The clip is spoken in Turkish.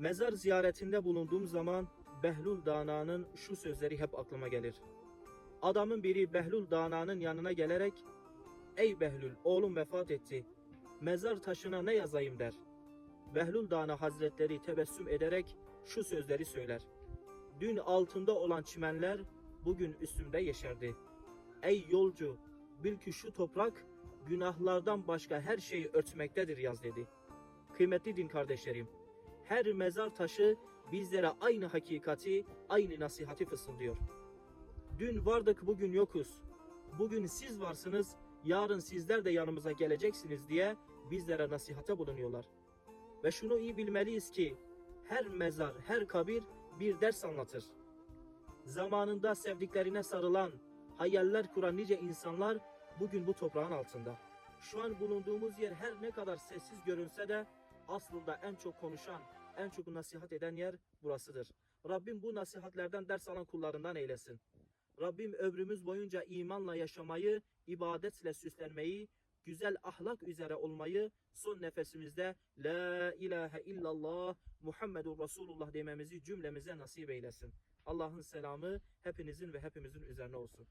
Mezar ziyaretinde bulunduğum zaman Behlul Dana'nın şu sözleri hep aklıma gelir. Adamın biri Behlul Dana'nın yanına gelerek Ey Behlül oğlum vefat etti. Mezar taşına ne yazayım der. Behlul Dana Hazretleri tebessüm ederek şu sözleri söyler. Dün altında olan çimenler bugün üstümde yeşerdi. Ey yolcu bil ki şu toprak günahlardan başka her şeyi örtmektedir yaz dedi. Kıymetli din kardeşlerim, her mezar taşı bizlere aynı hakikati, aynı nasihati fısıldıyor. Dün vardık bugün yokuz. Bugün siz varsınız, yarın sizler de yanımıza geleceksiniz diye bizlere nasihate bulunuyorlar. Ve şunu iyi bilmeliyiz ki her mezar, her kabir bir ders anlatır. Zamanında sevdiklerine sarılan, hayaller kuran nice insanlar bugün bu toprağın altında. Şu an bulunduğumuz yer her ne kadar sessiz görünse de aslında en çok konuşan, en çok nasihat eden yer burasıdır. Rabbim bu nasihatlerden ders alan kullarından eylesin. Rabbim ömrümüz boyunca imanla yaşamayı, ibadetle süslenmeyi, güzel ahlak üzere olmayı, son nefesimizde La ilahe illallah Muhammedur Resulullah dememizi cümlemize nasip eylesin. Allah'ın selamı hepinizin ve hepimizin üzerine olsun.